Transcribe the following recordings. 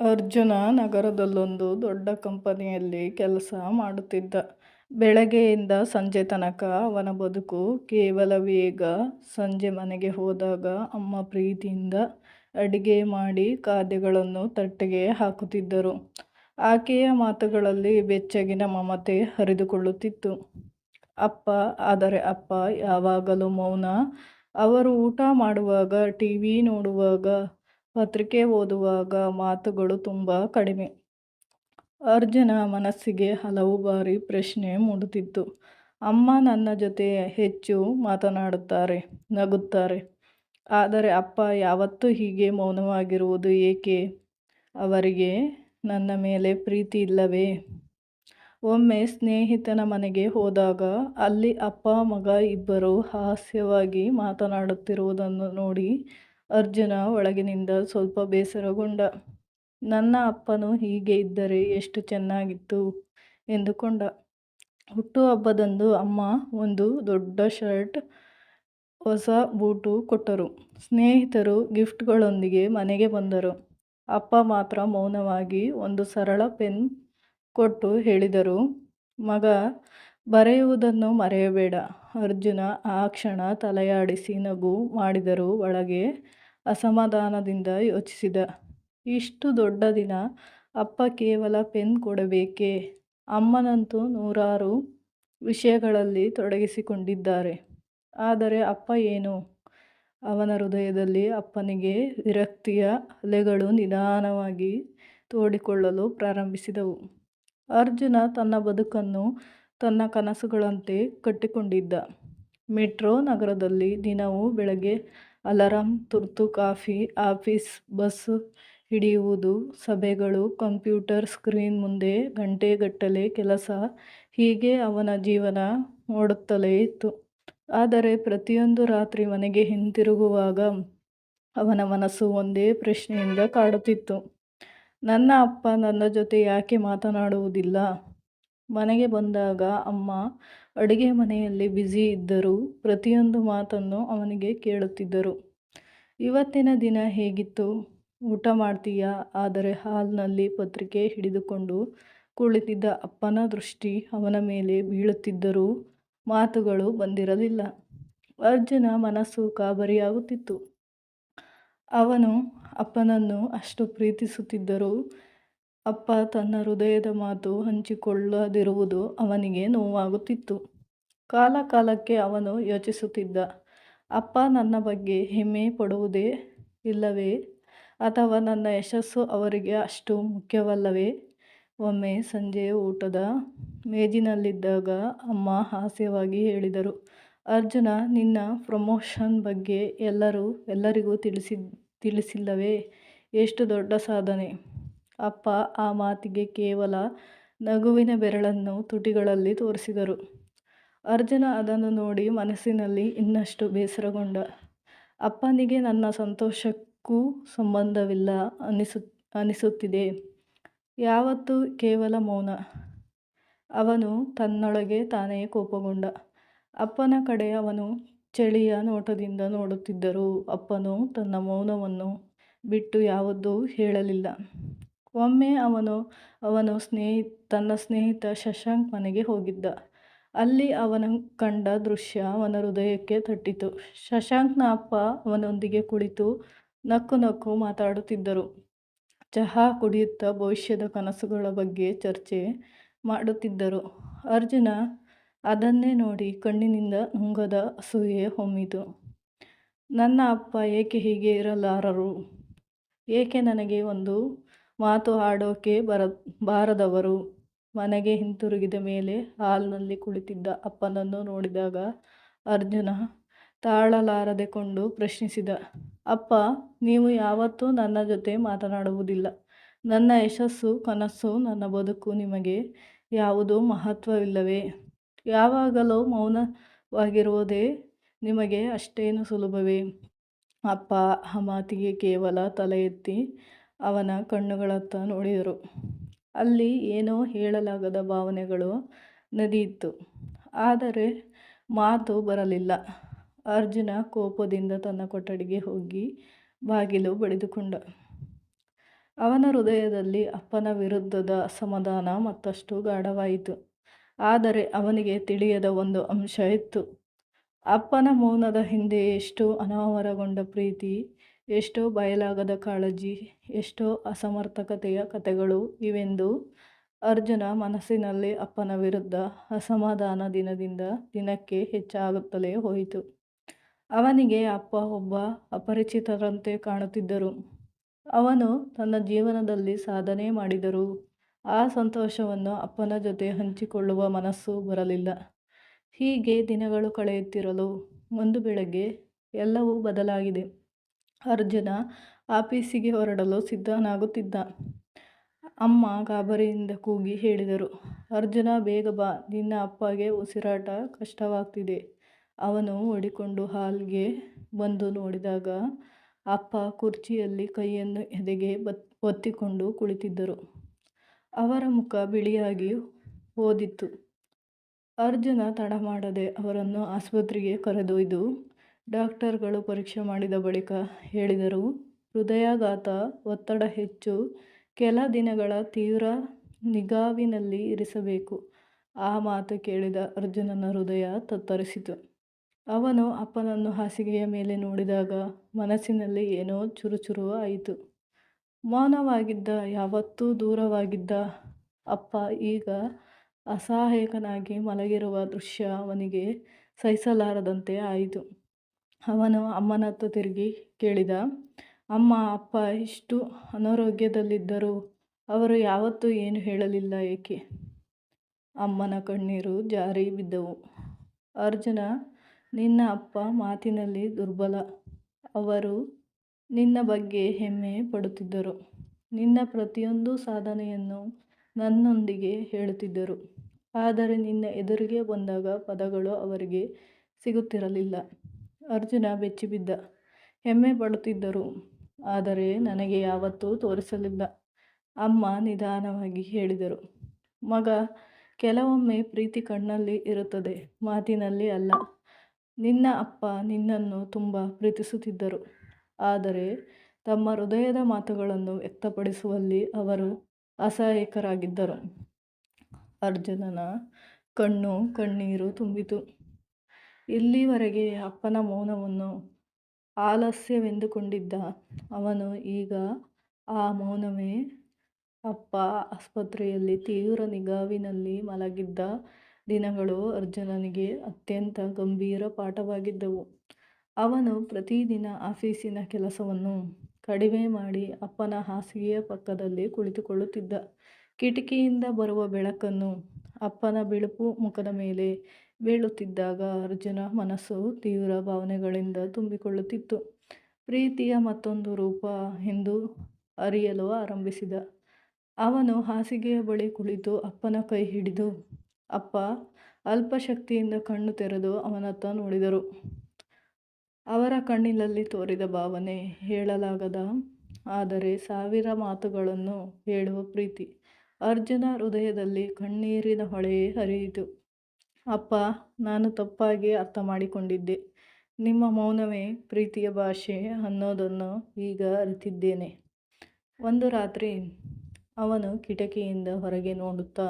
ಅರ್ಜುನ ನಗರದಲ್ಲೊಂದು ದೊಡ್ಡ ಕಂಪನಿಯಲ್ಲಿ ಕೆಲಸ ಮಾಡುತ್ತಿದ್ದ. ಬೆಳಗ್ಗೆಯಿಂದ ಸಂಜೆ ತನಕ ಅವನ ಬದುಕು ಕೇವಲ ವೇಗ. ಸಂಜೆ ಮನೆಗೆ ಹೋದಾಗ ಅಮ್ಮ ಪ್ರೀತಿಯಿಂದ ಅಡಿಗೆ ಮಾಡಿ ಖಾದ್ಯಗಳನ್ನು ತಟ್ಟೆಗೆ ಹಾಕುತ್ತಿದ್ದರು. ಆಕೆಯ ಮಾತುಗಳಲ್ಲಿ ಬೆಚ್ಚಗಿನ ಮಮತೆ ಹರಿದುಕೊಳ್ಳುತ್ತಿತ್ತು. ಅಪ್ಪ ಆದರೆ ಅಪ್ಪ ಯಾವಾಗಲೂ ಮೌನ. ಅವರು ಊಟ ಮಾಡುವಾಗ, ಟಿವಿ ನೋಡುವಾಗ, ಪತ್ರಿಕೆ ಓದುವಾಗ ಮಾತುಗಳು ತುಂಬ ಕಡಿಮೆ. ಅರ್ಜುನ ಮನಸ್ಸಿಗೆ ಹಲವು ಬಾರಿ ಪ್ರಶ್ನೆ ಮೂಡುತ್ತಿತ್ತು. ಅಮ್ಮ ನನ್ನ ಜೊತೆ ಹೆಚ್ಚು ಮಾತನಾಡುತ್ತಾರೆ, ನಗುತ್ತಾರೆ. ಆದರೆ ಅಪ್ಪ ಯಾವತ್ತೂ ಹೀಗೆ ಮೌನವಾಗಿರುವುದು ಏಕೆ? ಅವರಿಗೆ ನನ್ನ ಮೇಲೆ ಪ್ರೀತಿ ಇಲ್ಲವೇ? ಒಮ್ಮೆ ಸ್ನೇಹಿತನ ಮನೆಗೆ ಹೋದಾಗ ಅಲ್ಲಿ ಅಪ್ಪ ಮಗ ಇಬ್ಬರು ಹಾಸ್ಯವಾಗಿ ಮಾತನಾಡುತ್ತಿರುವುದನ್ನು ನೋಡಿ ಅರ್ಜುನ ಒಳಗಿನಿಂದ ಸ್ವಲ್ಪ ಬೇಸರಗೊಂಡ. ನನ್ನ ಅಪ್ಪನು ಹೀಗೆ ಇದ್ದರೆ ಎಷ್ಟು ಚೆನ್ನಾಗಿತ್ತು ಎಂದುಕೊಂಡ. ಹುಟ್ಟುಹಬ್ಬದಂದು ಅಮ್ಮ ಒಂದು ದೊಡ್ಡ ಶರ್ಟ್, ಹೊಸ ಬೂಟು ಕೊಟ್ಟರು. ಸ್ನೇಹಿತರು ಗಿಫ್ಟ್ಗಳೊಂದಿಗೆ ಮನೆಗೆ ಬಂದರು. ಅಪ್ಪ ಮಾತ್ರ ಮೌನವಾಗಿ ಒಂದು ಸರಳ ಪೆನ್ ಕೊಟ್ಟು ಹೇಳಿದರು, ಮಗ ಬರೆಯುವುದನ್ನು ಮರೆಯಬೇಡ. ಅರ್ಜುನ ಆ ಕ್ಷಣ ತಲೆಯಾಡಿಸಿ ನಗು ಮಾಡಿದರು ಒಳಗೆ ಅಸಮಾಧಾನದಿಂದ ಯೋಚಿಸಿದ, ಇಷ್ಟು ದೊಡ್ಡ ದಿನ ಅಪ್ಪ ಕೇವಲ ಪೆನ್ ಕೊಡಬೇಕೇ? ಅಮ್ಮನಂತೂ ನೂರಾರು ವಿಷಯಗಳಲ್ಲಿ ತೊಡಗಿಸಿಕೊಂಡಿದ್ದಾರೆ. ಆದರೆ ಅಪ್ಪ ಏನು? ಅವನ ಹೃದಯದಲ್ಲಿ ಅಪ್ಪನಿಗೆ ವಿರಕ್ತಿಯ ಅಲೆಗಳು ನಿಧಾನವಾಗಿ ತೋಡಿಕೊಳ್ಳಲು ಪ್ರಾರಂಭಿಸಿದವು. ಅರ್ಜುನ ತನ್ನ ಬದುಕನ್ನು ತನ್ನ ಕನಸುಗಳಂತೆ ಕಟ್ಟಿಕೊಂಡಿದ್ದ. ಮೆಟ್ರೋ ನಗರದಲ್ಲಿ ದಿನವೂ ಬೆಳಗ್ಗೆ ಅಲಾರಂ, ತುರ್ತು ಕಾಫಿ, ಆಫೀಸ್ ಬಸ್ ಹಿಡಿಯುವುದು, ಸಭೆಗಳು, ಕಂಪ್ಯೂಟರ್ ಸ್ಕ್ರೀನ್ ಮುಂದೆ ಗಂಟೆಗಟ್ಟಲೆ ಕೆಲಸ ಹೀಗೆ ಅವನ ಜೀವನ ಓಡುತ್ತಲೇ ಇತ್ತು. ಆದರೆ ಪ್ರತಿಯೊಂದು ರಾತ್ರಿ ಮನೆಗೆ ಹಿಂತಿರುಗುವಾಗ ಅವನ ಮನಸ್ಸು ಒಂದೇ ಪ್ರಶ್ನೆಯಿಂದ ಕಾಡುತ್ತಿತ್ತು, ನನ್ನ ಅಪ್ಪ ನನ್ನ ಜೊತೆ ಯಾಕೆ ಮಾತನಾಡುವುದಿಲ್ಲ? ಮನೆಗೆ ಬಂದಾಗ ಅಮ್ಮ ಅಡುಗೆ ಮನೆಯಲ್ಲಿ ಬ್ಯುಸಿ ಇದ್ದರೂ ಪ್ರತಿಯೊಂದು ಮಾತನ್ನು ಅವನಿಗೆ ಕೇಳುತ್ತಿದ್ದರು. ಇವತ್ತಿನ ದಿನ ಹೇಗಿತ್ತು? ಊಟ ಮಾಡ್ತೀಯಾ? ಆದರೆ ಹಾಲ್ನಲ್ಲಿ ಪತ್ರಿಕೆ ಹಿಡಿದುಕೊಂಡು ಕುಳಿತಿದ್ದ ಅಪ್ಪನ ದೃಷ್ಟಿ ಅವನ ಮೇಲೆ ಬೀಳುತ್ತಿದ್ದರೂ ಮಾತುಗಳು ಬಂದಿರಲಿಲ್ಲ. ಅರ್ಜುನ ಮನಸ್ಸು ಕಾಬರಿಯಾಗುತ್ತಿತ್ತು ಅವನು ಅಪ್ಪನನ್ನು ಅಷ್ಟು ಪ್ರೀತಿಸುತ್ತಿದ್ದರೂ ಅಪ್ಪ ತನ್ನ ಹೃದಯದ ಮಾತು ಹಂಚಿಕೊಳ್ಳದಿರುವುದು ಅವನಿಗೆ ನೋವಾಗುತ್ತಿತ್ತು. ಕಾಲ ಕಾಲಕ್ಕೆ ಅವನು ಯೋಚಿಸುತ್ತಿದ್ದ, ಅಪ್ಪ ನನ್ನ ಬಗ್ಗೆ ಹೆಮ್ಮೆ ಪಡುವುದೇ ಇಲ್ಲವೇ? ಅಥವಾ ನನ್ನ ಯಶಸ್ಸು ಅವರಿಗೆ ಅಷ್ಟು ಮುಖ್ಯವಲ್ಲವೇ? ಒಮ್ಮೆ ಸಂಜೆ ಊಟದ ಮೇಜಿನಲ್ಲಿದ್ದಾಗ ಅಮ್ಮ ಹಾಸ್ಯವಾಗಿ ಹೇಳಿದರು, ಅರ್ಜುನ, ನಿನ್ನ ಪ್ರಮೋಷನ್ ಬಗ್ಗೆ ಎಲ್ಲರೂ ಎಲ್ಲರಿಗೂ ತಿಳಿಸಿ ತಿಳಿಸಿಲ್ಲವೇ? ಎಷ್ಟು ದೊಡ್ಡ ಸಾಧನೆ? ಅಪ್ಪ ಆ ಮಾತಿಗೆ ಕೇವಲ ನಗುವಿನ ಬೆರಳನ್ನು ತುಟಿಗಳಲ್ಲಿ ತೋರಿಸಿದರು. ಅರ್ಜುನ ಅದನ್ನು ನೋಡಿ ಮನಸ್ಸಿನಲ್ಲಿ ಇನ್ನಷ್ಟು ಬೇಸರಗೊಂಡ. ಅಪ್ಪನಿಗೆ ನನ್ನ ಸಂತೋಷಕ್ಕೂ ಸಂಬಂಧವಿಲ್ಲ ಅನಿಸುತ್ತಿದೆ. ಯಾವತ್ತೂ ಕೇವಲ ಮೌನ. ಅವನು ತನ್ನೊಳಗೆ ತಾನೇ ಕೋಪಗೊಂಡ. ಅಪ್ಪನ ಕಡೆ ಅವನು ಚಳಿಯ ನೋಟದಿಂದ ನೋಡುತ್ತಿದ್ದರು ಅಪ್ಪನು ತನ್ನ ಮೌನವನ್ನು ಬಿಟ್ಟು ಯಾವುದೂ ಹೇಳಲಿಲ್ಲ. ಒಮ್ಮೆ ಅವನು ತನ್ನ ಸ್ನೇಹಿತ ಶಶಾಂಕ್ ಮನೆಗೆ ಹೋಗಿದ್ದ. ಅಲ್ಲಿ ಅವನ ಕಂಡ ದೃಶ್ಯ ಅವನ ಹೃದಯಕ್ಕೆ ತಟ್ಟಿತು. ಶಶಾಂಕ್ನ ಅಪ್ಪ ಅವನೊಂದಿಗೆ ಕುಳಿತು ನಕ್ಕು ನಕ್ಕು ಮಾತಾಡುತ್ತಿದ್ದರು. ಚಹಾ ಕುಡಿಯುತ್ತಾ ಭವಿಷ್ಯದ ಕನಸುಗಳ ಬಗ್ಗೆ ಚರ್ಚೆ ಮಾಡುತ್ತಿದ್ದರು. ಅರ್ಜುನ ಅದನ್ನೇ ನೋಡಿ ಕಣ್ಣಿನಿಂದ ನುಂಗದ ಅಸೂಯೆ ಹೊಮ್ಮಿತು. ನನ್ನ ಅಪ್ಪ ಏಕೆ ಹೀಗೆ ಇರಲಾರರು? ಏಕೆ ನನಗೆ ಒಂದು ಮಾತು ಆಡೋಕೆ ಬರ ಬಾರದವರು? ಮನೆಗೆ ಹಿಂತಿರುಗಿದ ಮೇಲೆ ಹಾಲ್ನಲ್ಲಿ ಕುಳಿತಿದ್ದ ಅಪ್ಪನನ್ನು ನೋಡಿದಾಗ ಅರ್ಜುನ ತಾಳಲಾರದೆ ಕೊಂಡು ಪ್ರಶ್ನಿಸಿದ, ಅಪ್ಪ ನೀವು ಯಾವತ್ತೂ ನನ್ನ ಜೊತೆ ಮಾತನಾಡುವುದಿಲ್ಲ. ನನ್ನ ಯಶಸ್ಸು, ಕನಸು, ನನ್ನ ಬದುಕು ನಿಮಗೆ ಯಾವುದೂ ಮಹತ್ವವಿಲ್ಲವೇ? ಯಾವಾಗಲೂ ಮೌನವಾಗಿರುವುದೇ ನಿಮಗೆ ಅಷ್ಟೇನು ಸುಲಭವೇ? ಅಪ್ಪ ಆ ಮಾತಿಗೆ ಕೇವಲ ತಲೆ ಎತ್ತಿ ಅವನ ಕಣ್ಣುಗಳತ್ತ ನೋಡಿದರು. ಅಲ್ಲಿ ಏನೋ ಹೇಳಲಾಗದ ಭಾವನೆಗಳು ನದಿಯಿತ್ತು. ಆದರೆ ಮಾತು ಬರಲಿಲ್ಲ. ಅರ್ಜುನ ಕೋಪದಿಂದ ತನ್ನ ಕೊಠಡಿಗೆ ಹೋಗಿ ಬಾಗಿಲು ಬಡಿದುಕೊಂಡ. ಅವನ ಹೃದಯದಲ್ಲಿ ಅಪ್ಪನ ವಿರುದ್ಧದ ಅಸಮಾಧಾನ ಮತ್ತಷ್ಟು ಗಾಢವಾಯಿತು. ಆದರೆ ಅವನಿಗೆ ತಿಳಿಯದ ಒಂದು ಅಂಶ ಇತ್ತು. ಅಪ್ಪನ ಮೌನದ ಹಿಂದೆ ಎಷ್ಟು ಅನಾವರಗೊಂಡ ಪ್ರೀತಿ, ಎಷ್ಟೋ ಬಯಲಾಗದ ಕಾಳಜಿ, ಎಷ್ಟೋ ಅಸಮರ್ಥಕತೆಯ ಕಥೆಗಳು ಇವೆಂದು ಅರ್ಜುನ ಮನಸ್ಸಿನಲ್ಲಿ ಅಪ್ಪನ ವಿರುದ್ಧ ಅಸಮಾಧಾನ ದಿನದಿಂದ ದಿನಕ್ಕೆ ಹೆಚ್ಚಾಗುತ್ತಲೇ ಹೋಯಿತು. ಅವನಿಗೆ ಅಪ್ಪ ಒಬ್ಬ ಅಪರಿಚಿತರಂತೆ ಕಾಣುತ್ತಿದ್ದರು. ಅವನು ತನ್ನ ಜೀವನದಲ್ಲಿ ಸಾಧನೆ ಮಾಡಿದರು ಆ ಸಂತೋಷವನ್ನು ಅಪ್ಪನ ಜೊತೆ ಹಂಚಿಕೊಳ್ಳುವ ಮನಸ್ಸು ಬರಲಿಲ್ಲ. ಹೀಗೆ ದಿನಗಳು ಕಳೆಯುತ್ತಿರಲು ಒಂದು ಬೆಳಗ್ಗೆ ಎಲ್ಲವೂ ಬದಲಾಗಿದೆ. ಅರ್ಜುನ ಆಫೀಸಿಗೆ ಹೊರಡಲು ಸಿದ್ಧನಾಗುತ್ತಿದ್ದ. ಅಮ್ಮ ಗಾಬರಿಯಿಂದ ಕೂಗಿ ಹೇಳಿದರು, ಅರ್ಜುನ ಬೇಗ ಬಾ, ನಿನ್ನ ಅಪ್ಪಗೆ ಉಸಿರಾಟ ಕಷ್ಟವಾಗ್ತಿದೆ. ಅವನು ಓಡಿಕೊಂಡು ಹಾಲ್ಗೆ ಬಂದು ನೋಡಿದಾಗ ಅಪ್ಪ ಕುರ್ಚಿಯಲ್ಲಿ ಕೈಯನ್ನು ಎದೆಗೆ ಒತ್ತಿಕೊಂಡು ಕುಳಿತಿದ್ದರು. ಅವರ ಮುಖ ಬಿಳಿಯಾಗಿ ಓದಿತ್ತು ಅರ್ಜುನ ತಡಮಾಡದೆ ಅವರನ್ನು ಆಸ್ಪತ್ರೆಗೆ ಕರೆದೊಯ್ದು ಡಾಕ್ಟರುಗಳು ಪರೀಕ್ಷೆ ಮಾಡಿದ ಬಳಿಕ ಹೇಳಿದರು, ಹೃದಯಾಘಾತ, ಒತ್ತಡ ಹೆಚ್ಚು, ಕೆಲ ದಿನಗಳ ತೀವ್ರ ನಿಗಾವಿನಲ್ಲಿ ಇರಿಸಬೇಕು. ಆ ಮಾತು ಕೇಳಿದ ಅರ್ಜುನನ ಹೃದಯ ತತ್ತರಿಸಿತು. ಅವನು ಅಪ್ಪನನ್ನು ಹಾಸಿಗೆಯ ಮೇಲೆ ನೋಡಿದಾಗ ಮನಸ್ಸಿನಲ್ಲಿ ಏನೋ ಚುರುಚುರು ಆಯಿತು. ಮೌನವಾಗಿದ್ದ, ಯಾವತ್ತೂ ದೂರವಾಗಿದ್ದ ಅಪ್ಪ ಈಗ ಅಸಹಾಯಕನಾಗಿ ಮಲಗಿರುವ ದೃಶ್ಯ ಅವನಿಗೆ ಸಹಿಸಲಾರದಂತೆ ಆಯಿತು. ಅವನು ಅಮ್ಮನತ್ತ ತಿರುಗಿ ಕೇಳಿದ, ಅಮ್ಮ ಅಪ್ಪ ಇಷ್ಟು ಅನಾರೋಗ್ಯದಲ್ಲಿದ್ದರೂ ಅವರು ಯಾವತ್ತೂ ಏನು ಹೇಳಲಿಲ್ಲ ಏಕೆ? ಅಮ್ಮನ ಕಣ್ಣೀರು ಜಾರಿ ಬಿದ್ದವು. ಅರ್ಜುನ, ನಿನ್ನ ಅಪ್ಪ ಮಾತಿನಲ್ಲಿ ದುರ್ಬಲ. ಅವರು ನಿನ್ನ ಬಗ್ಗೆ ಹೆಮ್ಮೆ ಪಡುತ್ತಿದ್ದರು. ನಿನ್ನ ಪ್ರತಿಯೊಂದು ಸಾಧನೆಯನ್ನು ನನ್ನೊಂದಿಗೆ ಹೇಳುತ್ತಿದ್ದರು. ಆದರೆ ನಿನ್ನ ಎದುರಿಗೆ ಬಂದಾಗ ಪದಗಳು ಅವರಿಗೆ ಸಿಗುತ್ತಿರಲಿಲ್ಲ. ಅರ್ಜುನ ಬೆಚ್ಚಿಬಿದ್ದ. ಹೆಮ್ಮೆ ಪಡುತ್ತಿದ್ದರು, ಆದರೆ ನನಗೆ ಯಾವತ್ತೂ ತೋರಿಸಲಿಲ್ಲ. ಅಮ್ಮ ನಿಧಾನವಾಗಿ ಹೇಳಿದರು, ಮಗ ಕೆಲವೊಮ್ಮೆ ಪ್ರೀತಿ ಕಣ್ಣಲ್ಲಿ ಇರುತ್ತದೆ, ಮಾತಿನಲ್ಲಿ ಅಲ್ಲ. ನಿನ್ನ ಅಪ್ಪ ನಿನ್ನನ್ನು ತುಂಬ ಪ್ರೀತಿಸುತ್ತಿದ್ದರು. ಆದರೆ ತಮ್ಮ ಹೃದಯದ ಮಾತುಗಳನ್ನು ವ್ಯಕ್ತಪಡಿಸುವಲ್ಲಿ ಅವರು ಅಸಹಾಯಕರಾಗಿದ್ದರು. ಅರ್ಜುನನ ಕಣ್ಣು ಕಣ್ಣೀರು ತುಂಬಿತು. ಇಲ್ಲಿಯವರೆಗೆ ಅಪ್ಪನ ಮೌನವನ್ನು ಆಲಸ್ಯವೆಂದುಕೊಂಡಿದ್ದ ಅವನು ಈಗ ಆ ಮೌನವೇ ಅಪ್ಪ ಆಸ್ಪತ್ರೆಯಲ್ಲಿ ತೀವ್ರ ನಿಗಾವಿನಲ್ಲಿ ಮಲಗಿದ್ದ ದಿನಗಳು ಅರ್ಜುನನಿಗೆ ಅತ್ಯಂತ ಗಂಭೀರ ಪಾಠವಾಗಿದ್ದವು. ಅವನು ಪ್ರತಿದಿನ ಆಫೀಸಿನ ಕೆಲಸವನ್ನು ಕಡಿಮೆ ಮಾಡಿ ಅಪ್ಪನ ಹಾಸಿಗೆಯ ಪಕ್ಕದಲ್ಲಿ ಕುಳಿತುಕೊಳ್ಳುತ್ತಿದ್ದ. ಕಿಟಕಿಯಿಂದ ಬರುವ ಬೆಳಕನ್ನು ಅಪ್ಪನ ಬಿಳುಪು ಮುಖದ ಮೇಲೆ ಬೀಳುತ್ತಿದ್ದಾಗ ಅರ್ಜುನ ಮನಸ್ಸು ತೀವ್ರ ಭಾವನೆಗಳಿಂದ ತುಂಬಿಕೊಳ್ಳುತ್ತಿತ್ತು. ಪ್ರೀತಿಯ ಮತ್ತೊಂದು ರೂಪ ಎಂದು ಅರಿಯಲು ಆರಂಭಿಸಿದ. ಅವನು ಹಾಸಿಗೆಯ ಬಳಿ ಕುಳಿತು ಅಪ್ಪನ ಕೈ ಹಿಡಿದು, ಅಪ್ಪ ಅಲ್ಪ ಶಕ್ತಿಯಿಂದ ಕಣ್ಣು ತೆರೆದು ಅವನತ್ತ ನೋಡಿದರು. ಅವರ ಕಣ್ಣಿನಲ್ಲಿ ತೋರಿದ ಭಾವನೆ ಹೇಳಲಾಗದ, ಆದರೆ ಸಾವಿರ ಮಾತುಗಳನ್ನು ಹೇಳುವ ಪ್ರೀತಿ. ಅರ್ಜುನ ಹೃದಯದಲ್ಲಿ ಕಣ್ಣೀರಿನ ಹೊಳೆ ಹರಿಯಿತು. ಅಪ್ಪಾ, ನಾನು ತಪ್ಪಾಗಿ ಅರ್ಥ ಮಾಡಿಕೊಂಡಿದ್ದೆ ನಿಮ್ಮ ಮೌನವೇ ಪ್ರೀತಿಯ ಭಾಷೆ ಅನ್ನೋದನ್ನು ಈಗ ಅರಿತಿದ್ದೇನೆ. ಒಂದು ರಾತ್ರಿ ಅವನು ಕಿಟಕಿಯಿಂದ ಹೊರಗೆ ನೋಡುತ್ತಾ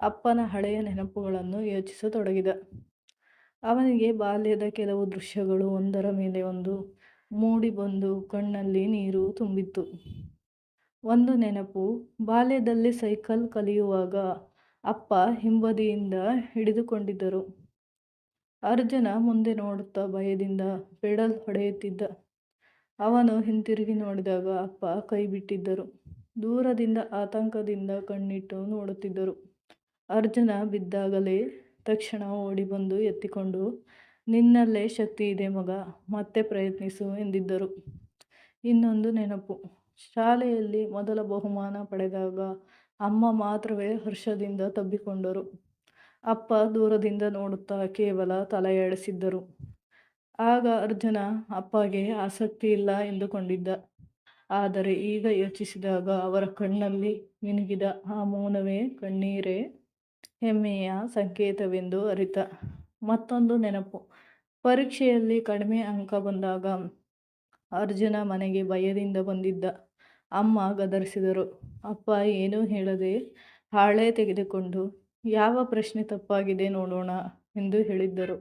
ಅಪ್ಪನ ಹಳೆಯ ನೆನಪುಗಳನ್ನು ಯೋಚಿಸತೊಡಗಿದ. ಅವನಿಗೆ ಬಾಲ್ಯದ ಕೆಲವು ದೃಶ್ಯಗಳು ಒಂದರ ಮೇಲೆ ಒಂದು ಮೂಡಿಬಂದು ಕಣ್ಣಲ್ಲಿ ನೀರು ತುಂಬಿತ್ತು ಒಂದು ನೆನಪು, ಬಾಲ್ಯದಲ್ಲಿ ಸೈಕಲ್ ಕಲಿಯುವಾಗ ಅಪ್ಪ ಹಿಂಬದಿಯಿಂದ ಹಿಡಿದುಕೊಂಡಿದ್ದರು. ಅರ್ಜುನ ಮುಂದೆ ನೋಡುತ್ತಾ ಭಯದಿಂದ ಪೆಡಲ್ ಹೊಡೆಯುತ್ತಿದ್ದ. ಅವನು ಹಿಂತಿರುಗಿ ನೋಡಿದಾಗ ಅಪ್ಪ ಕೈಬಿಟ್ಟಿದ್ದರು. ದೂರದಿಂದ ಆತಂಕದಿಂದ ಕಣ್ಣಿಟ್ಟು ನೋಡುತ್ತಿದ್ದರು. ಅರ್ಜುನ ಬಿದ್ದಾಗಲೇ ತಕ್ಷಣ ಓಡಿ ಬಂದು ಎತ್ತಿಕೊಂಡು, ನಿನ್ನಲ್ಲೇ ಶಕ್ತಿ ಇದೆ ಮಗ ಮತ್ತೆ ಪ್ರಯತ್ನಿಸು ಎಂದಿದ್ದರು. ಇನ್ನೊಂದು ನೆನಪು, ಶಾಲೆಯಲ್ಲಿ ಮೊದಲ ಬಹುಮಾನ ಪಡೆದಾಗ ಅಮ್ಮ ಮಾತ್ರವೇ ಹರ್ಷದಿಂದ ತಬ್ಬಿಕೊಂಡರು. ಅಪ್ಪ ದೂರದಿಂದ ನೋಡುತ್ತಾ ಕೇವಲ ತಲೆಯಾಡಿಸಿದ್ದರು. ಆಗ ಅರ್ಜುನ ಅಪ್ಪಗೆ ಆಸಕ್ತಿ ಇಲ್ಲ ಎಂದುಕೊಂಡಿದ್ದ. ಆದರೆ ಈಗ ಯೋಚಿಸಿದಾಗ ಅವರ ಕಣ್ಣಲ್ಲಿ ಮಿನುಗಿದ ಆ ಮೌನವೇ ಕಣ್ಣೀರೇ ಹೆಮ್ಮೆಯ ಸಂಕೇತವೆಂದು ಅರಿತ. ಮತ್ತೊಂದು ನೆನಪು, ಪರೀಕ್ಷೆಯಲ್ಲಿ ಕಡಿಮೆ ಅಂಕ ಬಂದಾಗ ಅರ್ಜುನ ಮನೆಗೆ ಭಯದಿಂದ ಬಂದಿದ್ದ. ಅಮ್ಮ ಗದರಿಸಿದರು. ಅಪ್ಪ ಏನೂ ಹೇಳದೆ ಹಾಳೆ ತೆಗೆದುಕೊಂಡು, ಯಾವ ಪ್ರಶ್ನೆ ತಪ್ಪಾಗಿದೆ ನೋಡೋಣ ಎಂದು ಹೇಳಿದ್ದರು.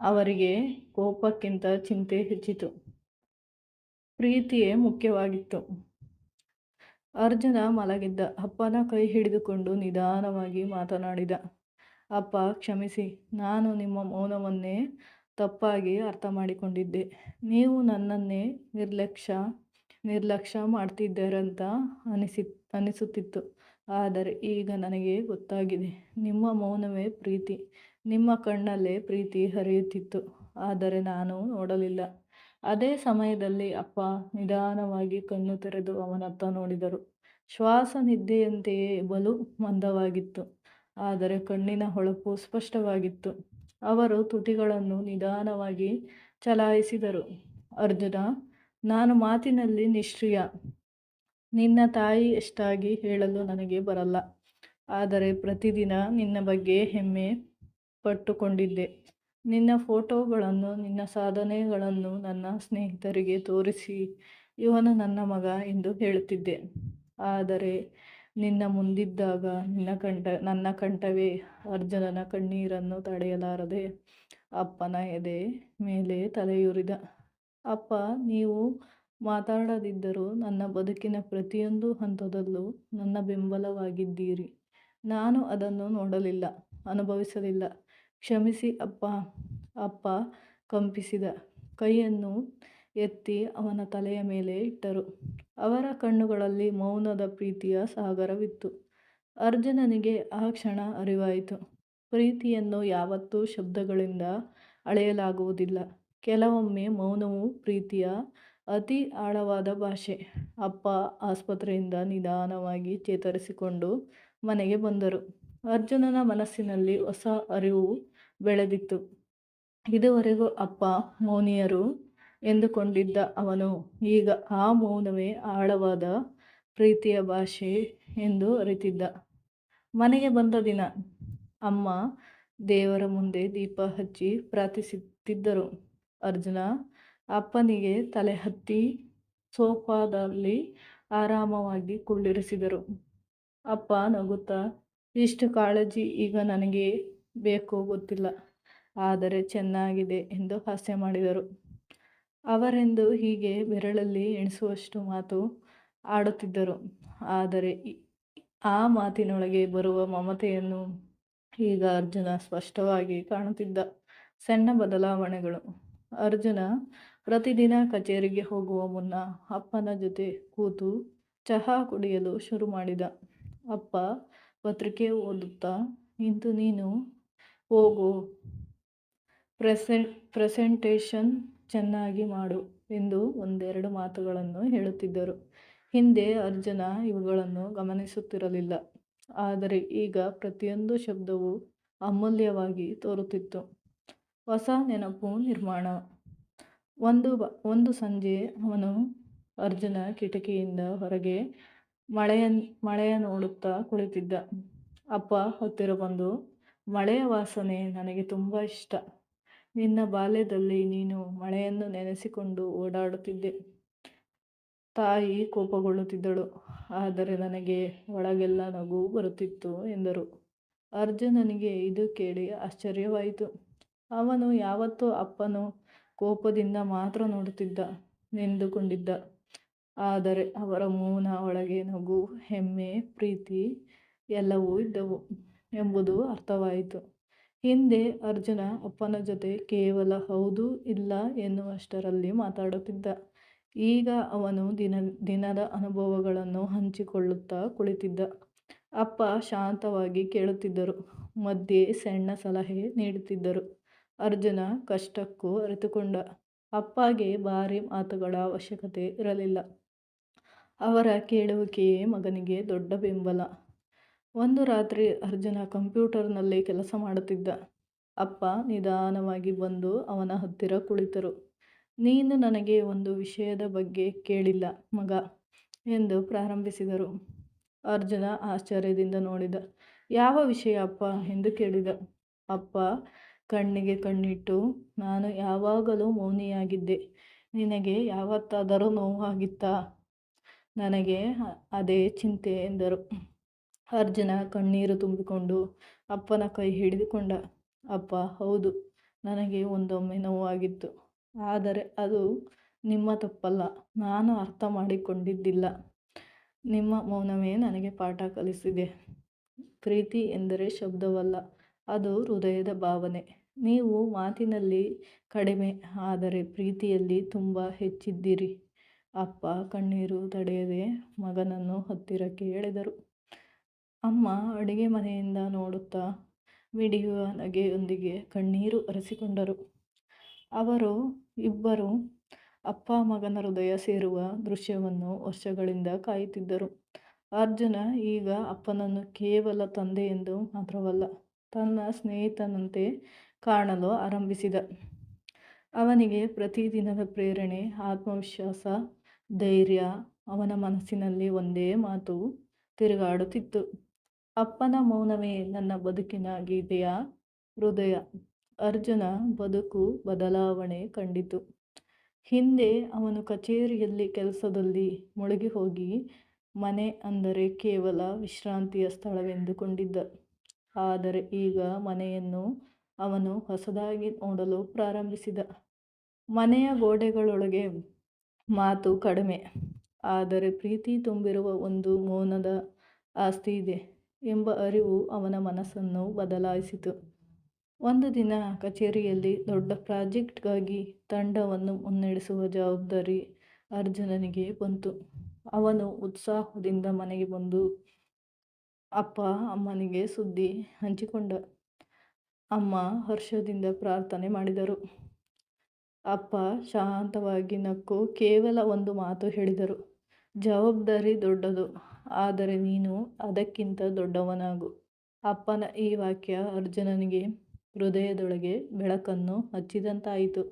ಅವರಿಗೆ ಕೋಪಕ್ಕಿಂತ ಚಿಂತೆ ಹೆಚ್ಚಿತು. ಪ್ರೀತಿಯೇ ಮುಖ್ಯವಾಗಿತ್ತು. ಅರ್ಜುನ ಮಲಗಿದ್ದ ಅಪ್ಪನ ಕೈ ಹಿಡಿದುಕೊಂಡು ನಿಧಾನವಾಗಿ ಮಾತನಾಡಿದ, ಅಪ್ಪ, ಕ್ಷಮಿಸಿ. ನಾನು ನಿಮ್ಮ ಮೌನವನ್ನೇ ತಪ್ಪಾಗಿ ಅರ್ಥ ಮಾಡಿಕೊಂಡಿದ್ದೆ. ನೀವು ನನ್ನನ್ನೇ ನಿರ್ಲಕ್ಷ್ಯ ನಿರ್ಲಕ್ಷ್ಯ ಮಾಡ್ತಿದ್ದಾರಂತ ಅನಿಸಿ ಅನಿಸುತ್ತಿತ್ತು. ಆದರೆ ಈಗ ನನಗೆ ಗೊತ್ತಾಗಿದೆ, ನಿಮ್ಮ ಮೌನವೇ ಪ್ರೀತಿ, ನಿಮ್ಮ ಕಣ್ಣಲ್ಲೇ ಪ್ರೀತಿ ಹರಿಯುತ್ತಿತ್ತು. ಆದರೆ ನಾನು ನೋಡಲಿಲ್ಲ. ಅದೇ ಸಮಯದಲ್ಲಿ ಅಪ್ಪ ನಿಧಾನವಾಗಿ ಕಣ್ಣು ತೆರೆದು ಅವನತ್ತ ನೋಡಿದರು. ಶ್ವಾಸ ನಿದ್ದೆಯಂತೆಯೇ ಬಲು ಮಂದವಾಗಿತ್ತು. ಆದರೆ ಕಣ್ಣಿನ ಹೊಳಪು ಸ್ಪಷ್ಟವಾಗಿತ್ತು. ಅವರು ತುಟಿಗಳನ್ನು ನಿಧಾನವಾಗಿ ಚಲಾಯಿಸಿದರು. ಅರ್ಜುನ ನಾನು ಮಾತಿನಲ್ಲಿ ನಿಷ್ಕ್ರಿಯ. ನಿನ್ನ ತಾಯಿ ಎಷ್ಟಾಗಿ ಹೇಳಲು ನನಗೆ ಬರಲ್ಲ. ಆದರೆ ಪ್ರತಿದಿನ ನಿನ್ನ ಬಗ್ಗೆ ಹೆಮ್ಮೆ ಪಟ್ಟುಕೊಂಡಿದ್ದೆ. ನಿನ್ನ ಫೋಟೋಗಳನ್ನು, ನಿನ್ನ ಸಾಧನೆಗಳನ್ನು ನನ್ನ ಸ್ನೇಹಿತರಿಗೆ ತೋರಿಸಿ ಇವನು ನನ್ನ ಮಗ ಎಂದು ಹೇಳುತ್ತಿದ್ದೆ. ಆದರೆ ನಿನ್ನ ಮುಂದಿದ್ದಾಗ ನಿನ್ನ ಕಂಠ, ನನ್ನ ಕಂಠವೇ ಅರ್ಜುನನ ಕಣ್ಣೀರನ್ನು ತಡೆಯಲಾರದೆ ಅಪ್ಪನ ಎದೆ ಮೇಲೆ ತಲೆಯೂರಿದ. ಅಪ್ಪ, ನೀವು ಮಾತಾಡದಿದ್ದರೂ ನನ್ನ ಬದುಕಿನ ಪ್ರತಿಯೊಂದು ಹಂತದಲ್ಲೂ ನನ್ನ ಬೆಂಬಲವಾಗಿದ್ದೀರಿ. ನಾನು ಅದನ್ನು ನೋಡಲಿಲ್ಲ, ಅನುಭವಿಸಲಿಲ್ಲ. ಕ್ಷಮಿಸಿ ಅಪ್ಪ ಅಪ್ಪ ಕಂಪಿಸಿದ ಕೈಯನ್ನು ಎತ್ತಿ ಅವನ ತಲೆಯ ಮೇಲೆ ಇಟ್ಟರು. ಅವರ ಕಣ್ಣುಗಳಲ್ಲಿ ಮೌನದ ಪ್ರೀತಿಯ ಸಾಗರವಿತ್ತು. ಅರ್ಜುನನಿಗೆ ಆ ಕ್ಷಣ ಅರಿವಾಯಿತು. ಪ್ರೀತಿಯನ್ನು ಯಾವತ್ತೂ ಶಬ್ದಗಳಿಂದ ಅಳೆಯಲಾಗುವುದಿಲ್ಲ. ಕೆಲವೊಮ್ಮೆ ಮೌನವು ಪ್ರೀತಿಯ ಅತಿ ಆಳವಾದ ಭಾಷೆ. ಅಪ್ಪ ಆಸ್ಪತ್ರೆಯಿಂದ ನಿಧಾನವಾಗಿ ಚೇತರಿಸಿಕೊಂಡು ಮನೆಗೆ ಬಂದರು. ಅರ್ಜುನನ ಮನಸ್ಸಿನಲ್ಲಿ ಹೊಸ ಅರಿವು ಬೆಳೆದಿತ್ತು. ಇದುವರೆಗೂ ಅಪ್ಪ, ಮೌನಿಯರು ಎಂದುಕೊಂಡಿದ್ದ ಅವನು, ಈಗ ಆ ಮೌನವೇ ಆಳವಾದ ಪ್ರೀತಿಯ ಭಾಷೆ ಎಂದು ಅರಿತಿದ್ದ. ಮನೆಗೆ ಬಂದ ದಿನ ಅಮ್ಮ ದೇವರ ಮುಂದೆ ದೀಪ ಹಚ್ಚಿ ಪ್ರಾರ್ಥಿಸುತ್ತಿದ್ದರು. ಅರ್ಜುನ, ಅಪ್ಪನಿಗೆ ತಲೆ ಹತ್ತಿ ಸೋಫಾದಲ್ಲಿ ಆರಾಮವಾಗಿ ಕುಳ್ಳಿರಿಸಿದರು. ಅಪ್ಪ ನಗುತ್ತಾ, ಇಷ್ಟು ಕಾಳಜಿ ಈಗ ನನಗೆ ಬೇಕೋ ಗೊತ್ತಿಲ್ಲ, ಆದರೆ ಚೆನ್ನಾಗಿದೆ ಎಂದು ಹಾಸ್ಯ ಮಾಡಿದರು. ಅವರೆಂದು ಹೀಗೆ ಬೆರಳಲ್ಲಿ ಎಣಿಸುವಷ್ಟು ಮಾತು ಆಡುತ್ತಿದ್ದರು. ಆದರೆ ಆ ಮಾತಿನೊಳಗೆ ಬರುವ ಮಮತೆಯನ್ನು ಈಗ ಅರ್ಜುನ ಸ್ಪಷ್ಟವಾಗಿ ಕಾಣುತ್ತಿದ್ದ ಸಣ್ಣ ಬದಲಾವಣೆಗಳು. ಅರ್ಜುನ ಪ್ರತಿದಿನ ಕಚೇರಿಗೆ ಹೋಗುವ ಮುನ್ನ ಅಪ್ಪನ ಜೊತೆ ಕೂತು ಚಹಾ ಕುಡಿಯಲು ಶುರು ಮಾಡಿದ. ಅಪ್ಪ ಪತ್ರಿಕೆ ಓದುತ್ತಾ ಇಂದು ನೀನು ಹೋಗು. ಪ್ರೆಸೆಂಟ್, ಪ್ರೆಸೆಂಟೇಷನ್ ಚೆನ್ನಾಗಿ ಮಾಡು ಎಂದು ಒಂದೆರಡು ಮಾತುಗಳನ್ನು ಹೇಳುತ್ತಿದ್ದರು. ಹಿಂದೆ ಅರ್ಜುನ ಇವುಗಳನ್ನು ಗಮನಿಸುತ್ತಿರಲಿಲ್ಲ. ಆದರೆ ಈಗ ಪ್ರತಿಯೊಂದು ಶಬ್ದವೂ ಅಮೂಲ್ಯವಾಗಿ ತೋರುತ್ತಿತ್ತು. ಹೊಸ ನೆನಪು ನಿರ್ಮಾಣ. ಒಂದು ಒಂದು ಸಂಜೆ ಅವನು ಅರ್ಜುನ ಕಿಟಕಿಯಿಂದ ಹೊರಗೆ ಮಳೆಯ ಮಳೆಯ ನೋಡುತ್ತಾ ಕುಳಿತಿದ್ದ. ಅಪ್ಪ ಹತ್ತಿರ ಬಂದು ಮಳೆಯ ವಾಸನೆ ನನಗೆ ತುಂಬ ಇಷ್ಟ. ನಿನ್ನ ಬಾಲ್ಯದಲ್ಲಿ ನೀನು ಮಳೆಯನ್ನು ನೆನೆಸಿಕೊಂಡು ಓಡಾಡುತ್ತಿದ್ದೆ. ತಾಯಿ ಕೋಪಗೊಳ್ಳುತ್ತಿದ್ದಳು. ಆದರೆ ನನಗೆ ಒಳಗೆಲ್ಲ ನಗು ಬರುತ್ತಿತ್ತು ಎಂದರು. ಅರ್ಜುನನಿಗೆ ಇದು ಕೇಳಿ ಆಶ್ಚರ್ಯವಾಯಿತು. ಅವನು ಯಾವತ್ತೂ ಅಪ್ಪನು ಕೋಪದಿಂದ ಮಾತ್ರ ನೋಡುತ್ತಿದ್ದ ಎಂದುಕೊಂಡಿದ್ದ ಆದರೆ ಅವರ ಮೌನ ಒಳಗೆ ನಗು, ಹೆಮ್ಮೆ, ಪ್ರೀತಿ ಎಲ್ಲವೂ ಇದ್ದವು ಎಂಬುದು ಅರ್ಥವಾಯಿತು. ಹಿಂದೆ ಅರ್ಜುನ ಅಪ್ಪನ ಜೊತೆ ಕೇವಲ ಹೌದು, ಇಲ್ಲ ಎನ್ನುವಷ್ಟರಲ್ಲಿ ಮಾತಾಡುತ್ತಿದ್ದ. ಈಗ ಅವನು ದಿನ, ದಿನದ ಅನುಭವಗಳನ್ನು ಹಂಚಿಕೊಳ್ಳುತ್ತಾ ಕುಳಿತಿದ್ದ. ಅಪ್ಪ ಶಾಂತವಾಗಿ ಕೇಳುತ್ತಿದ್ದರು. ಮಧ್ಯೆ ಸಣ್ಣ ಸಲಹೆ ನೀಡುತ್ತಿದ್ದರು. ಅರ್ಜುನ ಕಷ್ಟಕ್ಕೂ ಅರಿತುಕೊಂಡ ಅಪ್ಪಗೆ ಭಾರಿ ಮಾತುಗಳ ಅವಶ್ಯಕತೆ ಇರಲಿಲ್ಲ. ಅವರ ಕೇಳುವಿಕೆಯೇ ಮಗನಿಗೆ ದೊಡ್ಡ ಬೆಂಬಲ. ಒಂದು ರಾತ್ರಿ ಅರ್ಜುನ ಕಂಪ್ಯೂಟರ್ನಲ್ಲಿ ಕೆಲಸ ಮಾಡುತ್ತಿದ್ದ. ಅಪ್ಪ ನಿಧಾನವಾಗಿ ಬಂದು ಅವನ ಹತ್ತಿರ ಕುಳಿತರು. ನೀನು ನನಗೆ ಒಂದು ವಿಷಯದ ಬಗ್ಗೆ ಕೇಳಿಲ್ಲ ಮಗ ಎಂದು ಪ್ರಾರಂಭಿಸಿದರು. ಅರ್ಜುನ ಆಶ್ಚರ್ಯದಿಂದ ನೋಡಿದ. ಯಾವ ವಿಷಯ ಅಪ್ಪ ಎಂದು ಕೇಳಿದ. ಅಪ್ಪ ಕಣ್ಣಿಗೆ ಕಣ್ಣಿಟ್ಟು, ನಾನು ಯಾವಾಗಲೂ ಮೌನಿಯಾಗಿದ್ದೆ. ನಿನಗೆ ಯಾವತ್ತಾದರೂ ನೋವಾಗಿತ್ತಾ? ನನಗೆ ಅದೇ ಚಿಂತೆ ಎಂದರು. ಅರ್ಜುನ ಕಣ್ಣೀರು ತುಂಬಿಕೊಂಡು ಅಪ್ಪನ ಕೈ ಹಿಡಿದುಕೊಂಡ. ಅಪ್ಪ, ಹೌದು, ನನಗೆ ಒಂದೊಮ್ಮೆ ನೋವಾಗಿತ್ತು. ಆದರೆ ಅದು ನಿಮ್ಮ ತಪ್ಪಲ್ಲ. ನಾನು ಅರ್ಥ ಮಾಡಿಕೊಂಡಿದ್ದಿಲ್ಲ. ನಿಮ್ಮ ಮೌನವೇ ನನಗೆ ಪಾಠ ಕಲಿಸಿದೆ. ಪ್ರೀತಿ ಎಂದರೆ ಶಬ್ದವಲ್ಲ, ಅದು ಹೃದಯದ ಭಾವನೆ. ನೀವು ಮಾತಿನಲ್ಲಿ ಕಡಿಮೆ ಆದರೆ ಪ್ರೀತಿಯಲ್ಲಿ ತುಂಬ ಹೆಚ್ಚಿದ್ದೀರಿ. ಅಪ್ಪ ಕಣ್ಣೀರು ತಡೆಯದೆ ಮಗನನ್ನು ಹತ್ತಿರಕ್ಕೆ ಎಳೆದರು. ಅಮ್ಮ ಅಡುಗೆ ಮನೆಯಿಂದ ನೋಡುತ್ತಾ ಮಿಡಿಯುವ ನಗೆಯೊಂದಿಗೆ ಕಣ್ಣೀರು ಅರಸಿಕೊಂಡರು. ಅವರು ಇಬ್ಬರು ಅಪ್ಪ ಮಗನ ಹೃದಯ ಸೇರುವ ದೃಶ್ಯವನ್ನು ವರ್ಷಗಳಿಂದ ಕಾಯುತ್ತಿದ್ದರು. ಅರ್ಜುನ ಈಗ ಅಪ್ಪನನ್ನು ಕೇವಲ ತಂದೆ ಎಂದು ಮಾತ್ರವಲ್ಲ, ತನ್ನ ಸ್ನೇಹಿತನಂತೆ ಕಾಣಲು ಆರಂಭಿಸಿದ. ಅವನಿಗೆ ಪ್ರತಿದಿನದ ಪ್ರೇರಣೆ, ಆತ್ಮವಿಶ್ವಾಸ, ಧೈರ್ಯ, ಅವನ ಮನಸ್ಸಿನಲ್ಲಿ ಒಂದೇ ಮಾತು ತಿರುಗಾಡುತ್ತಿತ್ತು. ಅಪ್ಪನ ಮೌನವೇ ನನ್ನ ಬದುಕಿನ ಗೀತೆಯ ಹೃದಯ. ಅರ್ಜುನ ಬದುಕು ಬದಲಾವಣೆ ಕಂಡಿತು. ಹಿಂದೆ ಅವನು ಕಚೇರಿಯಲ್ಲಿ ಕೆಲಸದಲ್ಲಿ ಮುಳುಗಿ ಹೋಗಿ ಮನೆ ಅಂದರೆ ಕೇವಲ ವಿಶ್ರಾಂತಿಯ ಸ್ಥಳವೆಂದುಕೊಂಡಿದ್ದ. ಆದರೆ ಈಗ ಮನೆಯನ್ನು ಅವನು ಹೊಸದಾಗಿ ನೋಡಲು ಪ್ರಾರಂಭಿಸಿದ. ಮನೆಯ ಗೋಡೆಗಳೊಳಗೆ ಮಾತು ಕಡಿಮೆ. ಆದರೆ ಪ್ರೀತಿ ತುಂಬಿರುವ ಒಂದು ಮೌನದ ಆಸ್ತಿ ಇದೆ ಎಂಬ ಅರಿವು ಅವನ ಮನಸ್ಸನ್ನು ಬದಲಾಯಿಸಿತು. ಒಂದು ದಿನ ಕಚೇರಿಯಲ್ಲಿ ದೊಡ್ಡ ಪ್ರಾಜೆಕ್ಟ್ಗಾಗಿ ತಂಡವನ್ನು ಮುನ್ನಡೆಸುವ ಜವಾಬ್ದಾರಿ ಅರ್ಜುನನಿಗೆ ಬಂತು. ಅವನು ಉತ್ಸಾಹದಿಂದ ಮನೆಗೆ ಬಂದು ಅಪ್ಪ ಅಮ್ಮನಿಗೆ ಸುದ್ದಿ ಹಂಚಿಕೊಂಡ. ಅಮ್ಮ ಹರ್ಷದಿಂದ ಪ್ರಾರ್ಥನೆ ಮಾಡಿದರು. ಅಪ್ಪ, ಶಾಂತವಾಗಿ ನಕ್ಕು, ಕೇವಲ ಒಂದು ಮಾತು ಹೇಳಿದರು. ಜವಾಬ್ದಾರಿ ದೊಡ್ಡದು, ಆದರೆ ನೀನು ಅದಕ್ಕಿಂತ ದೊಡ್ಡವನಾಗು. ಅಪ್ಪನ ಈ ವಾಕ್ಯ ಅರ್ಜುನನಿಗೆ ಹೃದಯದೊಳಗೆ ಬೆಳಕನ್ನು ಹಚ್ಚಿದಂತಾಯಿತು.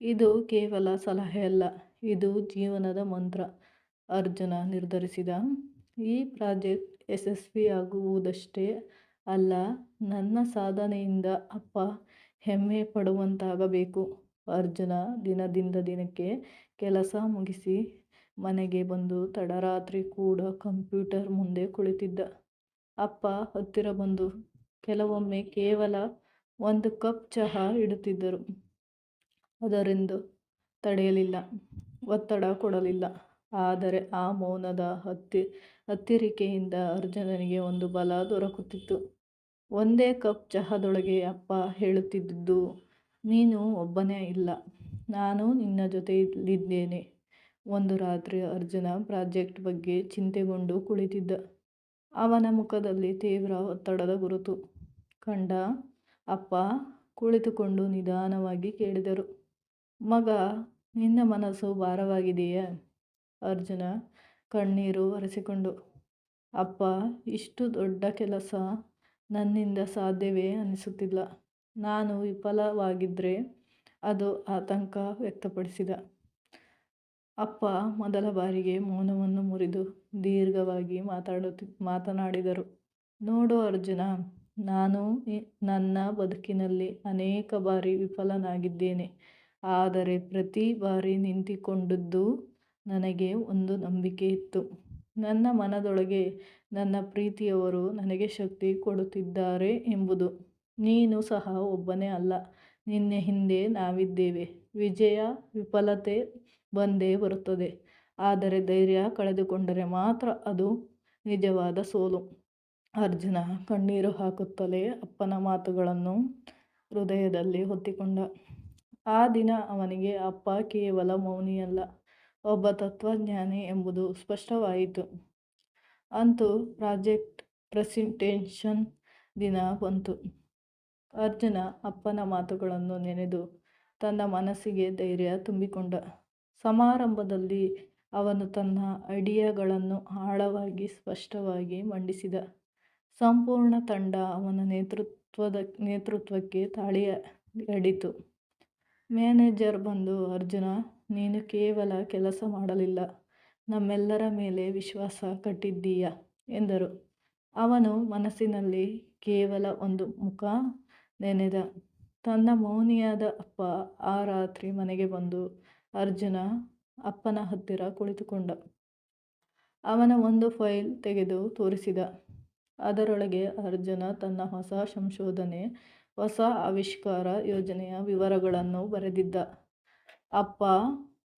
ಇದು ಕೇವಲ ಸಲಹೆ ಅಲ್ಲ, ಇದು ಜೀವನದ ಮಂತ್ರ. ಅರ್ಜುನ ನಿರ್ಧರಿಸಿದ, ಈ ಪ್ರಾಜೆಕ್ಟ್ ಯಶಸ್ವಿಯಾಗುವುದಷ್ಟೇ ಅಲ್ಲ, ನನ್ನ ಸಾಧನೆಯಿಂದ ಅಪ್ಪ ಹೆಮ್ಮೆ ಪಡುವಂತಾಗಬೇಕು. ಅರ್ಜುನ ದಿನದಿಂದ ದಿನಕ್ಕೆ ಕೆಲಸ ಮುಗಿಸಿ ಮನೆಗೆ ಬಂದು ತಡರಾತ್ರಿ ಕೂಡ ಕಂಪ್ಯೂಟರ್ ಮುಂದೆ ಕುಳಿತಿದ್ದ. ಅಪ್ಪ ಹತ್ತಿರ ಬಂದು ಕೆಲವೊಮ್ಮೆ ಕೇವಲ ಒಂದು ಕಪ್ ಚಹಾ ಇಡುತ್ತಿದ್ದರು. ಅದರಿಂದ ತಡೆಯಲಿಲ್ಲ, ಒತ್ತಡ ಕೊಡಲಿಲ್ಲ. ಆದರೆ ಆ ಮೌನದ ಹತ್ತಿ, ಹತ್ತಿರಿಕೆಯಿಂದ ಅರ್ಜುನನಿಗೆ ಒಂದು ಬಲ ದೊರಕುತ್ತಿತ್ತು. ಒಂದೇ ಕಪ್ ಚಹಾದೊಳಗೆ ಅಪ್ಪ ಹೇಳುತ್ತಿದ್ದುದು ನೀನು ಒಬ್ಬನೇ ಇಲ್ಲ. ನಾನು ನಿನ್ನ ಜೊತೆಯಲ್ಲಿದ್ದೇನೆ. ಒಂದು ರಾತ್ರಿ ಅರ್ಜುನ ಪ್ರಾಜೆಕ್ಟ್ ಬಗ್ಗೆ ಚಿಂತೆಗೊಂಡು ಕುಳಿತಿದ್ದ. ಅವನ ಮುಖದಲ್ಲಿ ತೀವ್ರ ಒತ್ತಡದ ಗುರುತು. ಕಂಡ ಅಪ್ಪ ಕುಳಿತುಕೊಂಡು ನಿಧಾನವಾಗಿ ಕೇಳಿದರು, ಮಗ, ನಿನ್ನ ಮನಸ್ಸು ಭಾರವಾಗಿದೆಯೇ? ಅರ್ಜುನ ಕಣ್ಣೀರು ಒರೆಸಿಕೊಂಡು, ಅಪ್ಪ, ಇಷ್ಟು ದೊಡ್ಡ ಕೆಲಸ ನನ್ನಿಂದ ಸಾಧ್ಯವೇ ಅನಿಸುತ್ತಿಲ್ಲ. ನಾನು ವಿಫಲವಾಗಿದ್ದರೆ ಅದು ಆತಂಕ ವ್ಯಕ್ತಪಡಿಸಿದ. ಅಪ್ಪ ಮೊದಲ ಬಾರಿಗೆ ಮೌನವನ್ನು ಮುರಿದು ದೀರ್ಘವಾಗಿ ಮಾತಾಡುತ್ತಿ, ಮಾತನಾಡಿದರು. ನೋಡು ಅರ್ಜುನ, ನಾನು ನನ್ನ ಬದುಕಿನಲ್ಲಿ ಅನೇಕ ಬಾರಿ ವಿಫಲನಾಗಿದ್ದೇನೆ. ಆದರೆ ಪ್ರತಿ ಬಾರಿ ನಿಂತಿಕೊಂಡದ್ದು ನನಗೆ ಒಂದು ನಂಬಿಕೆ ಇತ್ತು. ನನ್ನ ಮನದೊಳಗೆ ನನ್ನ ಪ್ರೀತಿಯವರು ನನಗೆ ಶಕ್ತಿ ಕೊಡುತ್ತಿದ್ದಾರೆ ಎಂಬುದು. ನೀನು ಸಹ ಒಬ್ಬನೇ ಅಲ್ಲ. ನಿನ್ನ ಹಿಂದೆ ನಾವಿದ್ದೇವೆ. ವಿಜಯ, ವಿಫಲತೆ ಬಂದೇ ಬರುತ್ತದೆ. ಆದರೆ ಧೈರ್ಯ ಕಳೆದುಕೊಂಡರೆ ಮಾತ್ರ ಅದು ನಿಜವಾದ ಸೋಲು. ಅರ್ಜುನ ಕಣ್ಣೀರು ಹಾಕುತ್ತಲೇ ಅಪ್ಪನ ಮಾತುಗಳನ್ನು ಹೃದಯದಲ್ಲಿ ಹೊತ್ತಿಕೊಂಡ. ಆ ದಿನ ಅವನಿಗೆ, ಅಪ್ಪ ಕೇವಲ ಮೌನಿಯಲ್ಲ, ಒಬ್ಬ ತತ್ವಜ್ಞಾನಿ ಎಂಬುದು ಸ್ಪಷ್ಟವಾಯಿತು. ಅಂತೂ ಪ್ರಾಜೆಕ್ಟ್ ಪ್ರೆಸೆಂಟೇಷನ್ ದಿನ ಬಂತು. ಅರ್ಜುನ ಅಪ್ಪನ ಮಾತುಗಳನ್ನು ನೆನೆದು ತನ್ನ ಮನಸ್ಸಿಗೆ ಧೈರ್ಯ ತುಂಬಿಕೊಂಡ. ಸಮಾರಂಭದಲ್ಲಿ ಅವನು ತನ್ನ ಐಡಿಯಾಗಳನ್ನು ಆಳವಾಗಿ ಸ್ಪಷ್ಟವಾಗಿ ಮಂಡಿಸಿದ. ಸಂಪೂರ್ಣ ತಂಡ ಅವನ ನೇತೃತ್ವದ ನೇತೃತ್ವಕ್ಕೆ ತಾಳಿಯ ಅಡಿತು ಮ್ಯಾನೇಜರ್ ಬಂದು, ಅರ್ಜುನ, ನೀನು ಕೇವಲ ಕೆಲಸ ಮಾಡಲಿಲ್ಲ. ನಮ್ಮೆಲ್ಲರ ಮೇಲೆ ವಿಶ್ವಾಸ ಕಟ್ಟಿದ್ದೀಯ ಎಂದರು ಅವನು ಮನಸ್ಸಿನಲ್ಲಿ ಕೇವಲ ಒಂದು ಮುಖ ನೆನೆದ ತನ್ನ ಮೌನಿಯಾದ ಅಪ್ಪ ಆ ರಾತ್ರಿ ಮನೆಗೆ ಬಂದು ಅರ್ಜುನ ಅಪ್ಪನ ಹತ್ತಿರ ಕುಳಿತುಕೊಂಡ ಅವನ ಒಂದು ಫೈಲ್ ತೆಗೆದು ತೋರಿಸಿದ. ಅದರೊಳಗೆ ಅರ್ಜುನ ತನ್ನ ಹೊಸ ಸಂಶೋಧನೆ, ಹೊಸ ಆವಿಷ್ಕಾರ ಯೋಜನೆಯ ವಿವರಗಳನ್ನು ಬರೆದಿದ್ದ. ಅಪ್ಪಾ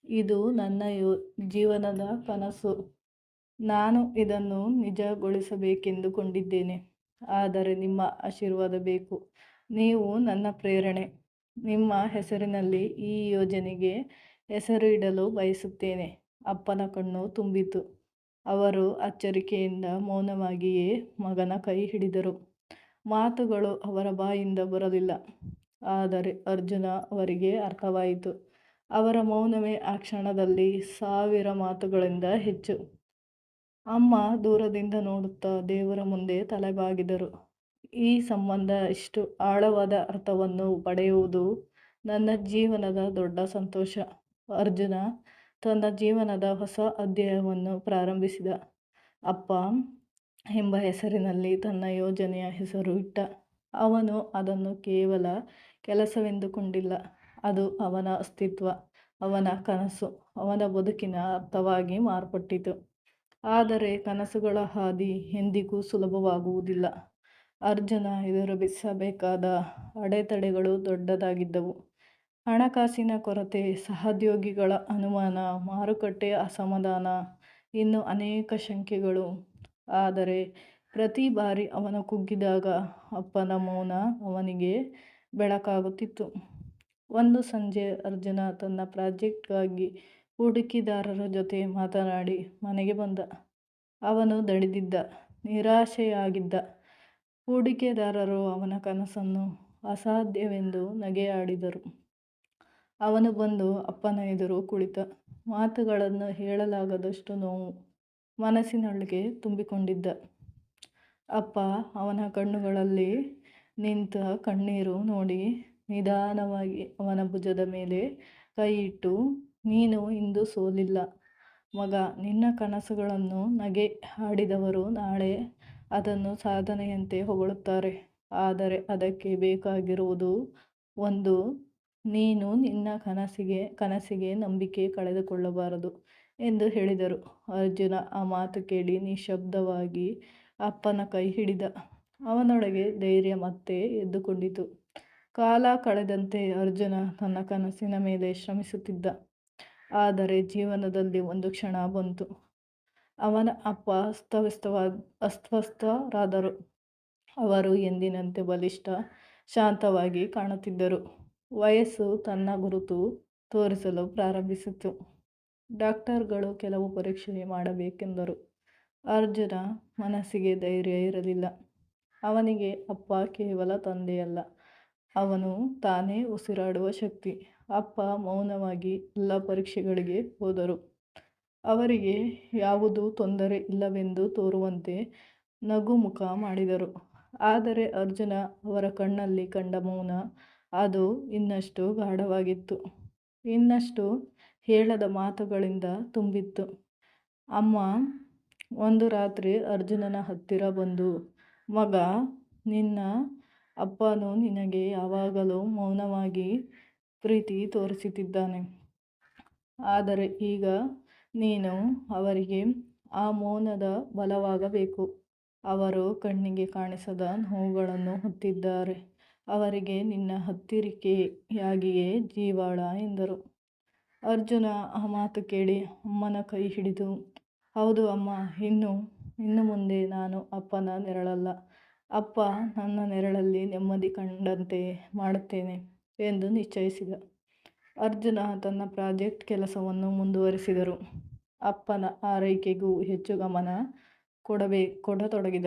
ಇದು ನನ್ನ ಜೀವನದ ಕನಸು. ನಾನು ಇದನ್ನು ನಿಜಗೊಳಿಸಬೇಕೆಂದುಕೊಂಡಿದ್ದೇನೆ. ಆದರೆ ನಿಮ್ಮ ಆಶೀರ್ವಾದ ಬೇಕು. ನೀವು ನನ್ನ ಪ್ರೇರಣೆ. ನಿಮ್ಮ ಹೆಸರಿನಲ್ಲಿ ಈ ಯೋಜನೆಗೆ ಹೆಸರು ಇಡಲು ಬಯಸುತ್ತೇನೆ. ಅಪ್ಪನ ಕಣ್ಣು ತುಂಬಿತು. ಅವರು ಅಚ್ಚರಿಕೆಯಿಂದ ಮೌನವಾಗಿಯೇ ಮಗನ ಕೈ ಹಿಡಿದರು. ಮಾತುಗಳು ಅವರ ಬಾಯಿಂದ ಬರಲಿಲ್ಲ. ಆದರೆ ಅರ್ಜುನ ಅವರಿಗೆ ಅರ್ಥವಾಯಿತು. ಅವರ ಮೌನವೇ ಆ ಕ್ಷಣದಲ್ಲಿ ಸಾವಿರ ಮಾತುಗಳಿಂದ ಹೆಚ್ಚು. ಅಮ್ಮ ದೂರದಿಂದ ನೋಡುತ್ತಾ ದೇವರ ಮುಂದೆ ತಲೆಬಾಗಿದರು. ಈ ಸಂಬಂಧ ಇಷ್ಟು ಆಳವಾದ ಅರ್ಥವನ್ನು ಪಡೆಯುವುದು ನನ್ನ ಜೀವನದ ದೊಡ್ಡ ಸಂತೋಷ. ಅರ್ಜುನ ತನ್ನ ಜೀವನದ ಹೊಸ ಅಧ್ಯಾಯವನ್ನು ಪ್ರಾರಂಭಿಸಿದ. ಅಪ್ಪ ಎಂಬ ಹೆಸರಿನಲ್ಲಿ ತನ್ನ ಯೋಜನೆಯ ಹೆಸರು ಇಟ್ಟ. ಅವನು ಅದನ್ನು ಕೇವಲ ಕೆಲಸವೆಂದುಕೊಂಡಿಲ್ಲ. ಅದು ಅವನ ಅಸ್ತಿತ್ವ, ಅವನ ಕನಸು, ಅವನ ಬದುಕಿನ ಅರ್ಥವಾಗಿ ಮಾರ್ಪಟ್ಟಿತು. ಆದರೆ ಕನಸುಗಳ ಹಾದಿ ಎಂದಿಗೂ ಸುಲಭವಾಗುವುದಿಲ್ಲ. ಅರ್ಜುನ ಎದುರಿಸಬೇಕಾದ ಅಡೆತಡೆಗಳು ದೊಡ್ಡದಾಗಿದ್ದವು. ಹಣಕಾಸಿನ ಕೊರತೆ, ಸಹೋದ್ಯೋಗಿಗಳ ಅನುಮಾನ, ಮಾರುಕಟ್ಟೆ ಅಸಮಾಧಾನ, ಇನ್ನು ಅನೇಕ ಶಂಕೆಗಳು. ಆದರೆ ಪ್ರತಿ ಬಾರಿ ಅವನು ಕುಗ್ಗಿದಾಗ ಅಪ್ಪನ ಮೌನ ಅವನಿಗೆ ಬೆಳಕಾಗುತ್ತಿತ್ತು. ಒಂದು ಸಂಜೆ ಅರ್ಜುನ ತನ್ನ ಪ್ರಾಜೆಕ್ಟ್ಗಾಗಿ ಹೂಡಿಕೆದಾರರ ಜೊತೆ ಮಾತನಾಡಿ ಮನೆಗೆ ಬಂದ. ಅವನು ದಣಿದಿದ್ದ, ನಿರಾಶೆಯಾಗಿದ್ದ. ಹೂಡಿಕೆದಾರರು ಅವನ ಕನಸನ್ನು ಅಸಾಧ್ಯವೆಂದು ನಗೆಯಾಡಿದರು. ಅವನು ಬಂದು ಅಪ್ಪನ ಎದುರು ಕುಳಿತ. ಮಾತುಗಳನ್ನು ಹೇಳಲಾಗದಷ್ಟು ನೋವು ಮನಸ್ಸಿನೊಳಗೆ ತುಂಬಿಕೊಂಡಿದ್ದ. ಅಪ್ಪ ಅವನ ಕಣ್ಣುಗಳಲ್ಲಿ ನಿಂತ ಕಣ್ಣೀರು ನೋಡಿ ನಿಧಾನವಾಗಿ ಅವನ ಭುಜದ ಮೇಲೆ ಕೈ ಇಟ್ಟು ನೀನು ಇಂದು ಸೋಲಿಲ್ಲ ಮಗ. ನಿನ್ನ ಕನಸುಗಳನ್ನು ನಗೆ ಹಾಡಿದವರು ನಾಳೆ ಅದನ್ನು ಸಾಧನೆಯಂತೆ ಹೊಗಳುತ್ತಾರೆ. ಆದರೆ ಅದಕ್ಕೆ ಬೇಕಾಗಿರುವುದು ಒಂದು, ನೀನು ನಿನ್ನ ಕನಸಿಗೆ ಕನಸಿಗೆ ನಂಬಿಕೆ ಕಳೆದುಕೊಳ್ಳಬಾರದು ಎಂದು ಹೇಳಿದರು. ಅರ್ಜುನ ಆ ಮಾತು ಕೇಳಿ ನಿಶಬ್ದವಾಗಿ ಅಪ್ಪನ ಕೈ ಹಿಡಿದ. ಅವನೊಳಗೆ ಧೈರ್ಯ ಮತ್ತೆ ಎದ್ದುಕೊಂಡಿತು. ಕಾಲ ಕಳೆದಂತೆ ಅರ್ಜುನ ತನ್ನ ಕನಸಿನ ಮೇಲೆ ಶ್ರಮಿಸುತ್ತಿದ್ದ. ಆದರೆ ಜೀವನದಲ್ಲಿ ಒಂದು ಕ್ಷಣ ಬಂತು. ಅವನ ಅಪ್ಪ ಅಸ್ವಸ್ಥರಾದರು. ಅವರು ಎಂದಿನಂತೆ ಬಲಿಷ್ಠ, ಶಾಂತವಾಗಿ ಕಾಣುತ್ತಿದ್ದರು. ವಯಸ್ಸು ತನ್ನ ಗುರುತು ತೋರಿಸಲು ಪ್ರಾರಂಭಿಸಿತು. ಡಾಕ್ಟರ್ಗಳು ಕೆಲವು ಪರೀಕ್ಷೆ ಮಾಡಬೇಕೆಂದರು. ಅರ್ಜುನ ಮನಸ್ಸಿಗೆ ಧೈರ್ಯ ಇರಲಿಲ್ಲ. ಅವನಿಗೆ ಅಪ್ಪ ಕೇವಲ ತಂದೆಯಲ್ಲ, ಅವನು ತಾನೇ ಉಸಿರಾಡುವ ಶಕ್ತಿ. ಅಪ್ಪ ಮೌನವಾಗಿ ಎಲ್ಲ ಪರೀಕ್ಷೆಗಳಿಗೆ ಹೋದರು. ಅವರಿಗೆ ಯಾವುದೂ ತೊಂದರೆ ಇಲ್ಲವೆಂದು ತೋರುವಂತೆ ನಗುಮುಖ ಮಾಡಿದರು. ಆದರೆ ಅರ್ಜುನ ಅವರ ಕಣ್ಣಲ್ಲಿ ಕಂಡ ಮೌನ, ಅದು ಇನ್ನಷ್ಟು ಗಾಢವಾಗಿತ್ತು. ಇನ್ನಷ್ಟು ಹೇಳದ ಮಾತುಗಳಿಂದ ತುಂಬಿತ್ತು. ಅಮ್ಮ ಒಂದು ರಾತ್ರಿ ಅರ್ಜುನನ ಹತ್ತಿರ ಬಂದು, ಮಗ ನಿನ್ನ ಅಪ್ಪನು ನಿನಗೆ ಯಾವಾಗಲೂ ಮೌನವಾಗಿ ಪ್ರೀತಿ ತೋರಿಸುತ್ತಿದ್ದಾನೆ. ಆದರೆ ಈಗ ನೀನು ಅವರಿಗೆ ಆ ಮೌನದ ಬಲವಾಗಬೇಕು. ಅವರು ಕಣ್ಣಿಗೆ ಕಾಣಿಸದ ನೋವುಗಳನ್ನು ಹೊತ್ತಿದ್ದಾರೆ. ಅವರಿಗೆ ನಿನ್ನ ಹತ್ತಿರಿಕೆಯಾಗಿಯೇ ಜೀವಾಳ ಎಂದರು. ಅರ್ಜುನ ಆ ಮಾತು ಕೇಳಿ ಅಮ್ಮನ ಕೈ ಹಿಡಿದು, ಹೌದು ಅಮ್ಮ, ಇನ್ನು ಇನ್ನು ಮುಂದೆ ನಾನು ಅಪ್ಪನ ನೆರಳಲ್ಲ, ಅಪ್ಪ ನನ್ನ ನೆರಳಲ್ಲಿ ನೆಮ್ಮದಿ ಕಂಡಂತೆ ಮಾಡುತ್ತೇನೆ ಎಂದು ನಿಶ್ಚಯಿಸಿದ. ಅರ್ಜುನ ತನ್ನ ಪ್ರಾಜೆಕ್ಟ್ ಕೆಲಸವನ್ನು ಮುಂದುವರಿಸಿದರು. ಅಪ್ಪನ ಆರೈಕೆಗೂ ಹೆಚ್ಚು ಗಮನ ಕೊಡಬೇ, ಕೊಡತೊಡಗಿದ.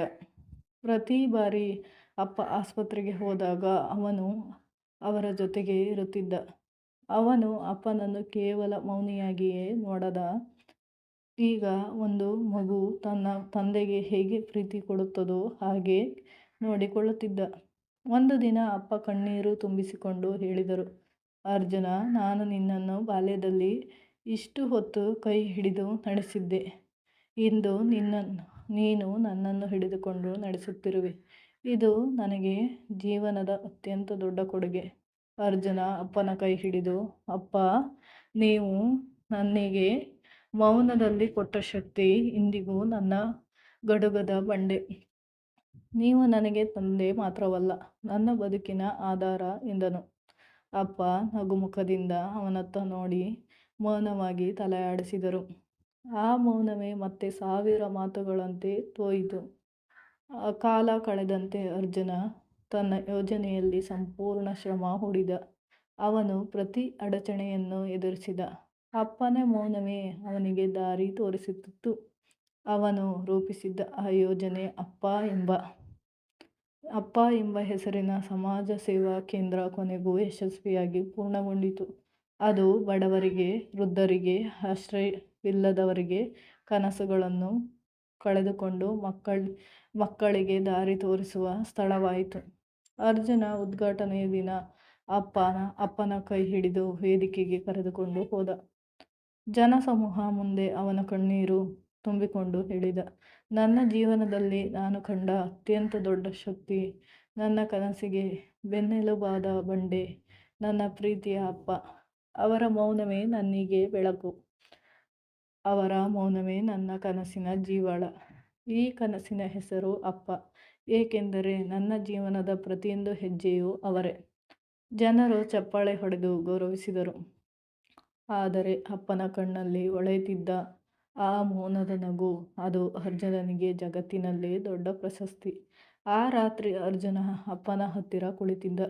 ಪ್ರತಿ ಬಾರಿ ಅಪ್ಪ ಆಸ್ಪತ್ರೆಗೆ ಹೋದಾಗ ಅವನು ಅವರ ಜೊತೆಗೆ ಇರುತ್ತಿದ್ದ. ಅವನು ಅಪ್ಪನನ್ನು ಕೇವಲ ಮೌನಿಯಾಗಿಯೇ ನೋಡದ. ಈಗ ಒಂದು ಮಗು ತನ್ನ ತಂದೆಗೆ ಹೇಗೆ ಪ್ರೀತಿ ಕೊಡುತ್ತದೋ ಹಾಗೆ ನೋಡಿಕೊಳ್ಳುತ್ತಿದ್ದ. ಒಂದು ದಿನ ಅಪ್ಪ ಕಣ್ಣೀರು ತುಂಬಿಸಿಕೊಂಡು ಹೇಳಿದರು, ಅರ್ಜುನ, ನಾನು ನಿನ್ನನ್ನು ಬಾಲ್ಯದಲ್ಲಿ ಇಷ್ಟು ಹೊತ್ತು ಕೈ ಹಿಡಿದು ನಡೆಸಿದ್ದೆ. ಇಂದು ನೀನು ನನ್ನನ್ನು ಹಿಡಿದುಕೊಂಡು ನಡೆಸುತ್ತಿರುವೆ. ಇದು ನನಗೆ ಜೀವನದ ಅತ್ಯಂತ ದೊಡ್ಡ ಕೊಡುಗೆ. ಅರ್ಜುನ ಅಪ್ಪನ ಕೈ ಹಿಡಿದು, ಅಪ್ಪ ನೀವು ನನಗೆ ಮೌನದಲ್ಲಿ ಕೊಟ್ಟ ಶಕ್ತಿ ಇಂದಿಗೂ ನನ್ನ ಗಡುಗದ ಬಂಡೆ. ನೀವು ನನಗೆ ತಂದೆ ಮಾತ್ರವಲ್ಲ, ನನ್ನ ಬದುಕಿನ ಆಧಾರ ಎಂದನು. ಅಪ್ಪ ನಗುಮುಖದಿಂದ ಅವನತ್ತ ನೋಡಿ ಮೌನವಾಗಿ ತಲೆಯಾಡಿಸಿದರು. ಆ ಮೌನವೇ ಮತ್ತೆ ಸಾವಿರ ಮಾತುಗಳಂತೆ ತೋಯಿತು. ಕಾಲ ಕಳೆದಂತೆ ಅರ್ಜುನ ತನ್ನ ಯೋಜನೆಯಲ್ಲಿ ಸಂಪೂರ್ಣ ಶ್ರಮ ಹೂಡಿದ. ಅವನು ಪ್ರತಿ ಅಡಚಣೆಯನ್ನು ಎದುರಿಸಿದ. ಅಪ್ಪನ ಮೌನವೇ ಅವನಿಗೆ ದಾರಿ ತೋರಿಸುತ್ತಿತ್ತು. ಅವನು ರೂಪಿಸಿದ್ದ ಆ ಯೋಜನೆ ಅಪ್ಪ ಎಂಬ ಅಪ್ಪ ಎಂಬ ಹೆಸರಿನ ಸಮಾಜ ಸೇವಾ ಕೇಂದ್ರ ಕೊನೆಗೂ ಯಶಸ್ವಿಯಾಗಿ ಪೂರ್ಣಗೊಂಡಿತು. ಅದು ಬಡವರಿಗೆ, ವೃದ್ಧರಿಗೆ, ಆಶ್ರಯವಿಲ್ಲದವರಿಗೆ ಕನಸುಗಳನ್ನು ಕಳೆದುಕೊಂಡು ಮಕ್ಕಳ, ಮಕ್ಕಳಿಗೆ ದಾರಿ ತೋರಿಸುವ ಸ್ಥಳವಾಯಿತು. ಅರ್ಜುನ ಉದ್ಘಾಟನೆಯ ದಿನ ಅಪ್ಪನ ಅಪ್ಪನ ಕೈ ಹಿಡಿದು ವೇದಿಕೆಗೆ ಕರೆದುಕೊಂಡು ಹೋದ. ಜನಸಮೂಹ ಮುಂದೆ ಅವನ ಕಣ್ಣೀರು ತುಂಬಿಕೊಂಡು ಹೇಳಿದ, ನನ್ನ ಜೀವನದಲ್ಲಿ ನಾನು ಕಂಡ ಅತ್ಯಂತ ದೊಡ್ಡ ಶಕ್ತಿ, ನನ್ನ ಕನಸಿಗೆ ಬೆನ್ನೆಲುಬಾದ ಬಂಡೆ, ನನ್ನ ಪ್ರೀತಿಯ ಅಪ್ಪ, ಅವರ ಮೌನವೇ ನನ್ನಿಗೆ ಬೆಳಕು, ಅವರ ಮೌನವೇ ನನ್ನ ಕನಸಿನ ಜೀವಾಳ, ಈ ಕನಸಿನ ಹೆಸರು ಅಪ್ಪ, ಏಕೆಂದರೆ ನನ್ನ ಜೀವನದ ಪ್ರತಿಯೊಂದು ಹೆಜ್ಜೆಯೂ ಅವರೇ. ಜನರು ಚಪ್ಪಾಳೆ ಹೊಡೆದು ಗೌರವಿಸಿದರು. ಆದರೆ ಅಪ್ಪನ ಕಣ್ಣಲ್ಲಿ ಹೊಳೆಯುತ್ತಿದ್ದ ಆ ಮೌನದ ನಗು, ಅದು ಅರ್ಜುನನಿಗೆ ಜಗತ್ತಿನಲ್ಲೇ ದೊಡ್ಡ ಪ್ರಶಸ್ತಿ. ಆ ರಾತ್ರಿ ಅರ್ಜುನ ಅಪ್ಪನ ಹತ್ತಿರ ಕುಳಿತಿದ್ದ.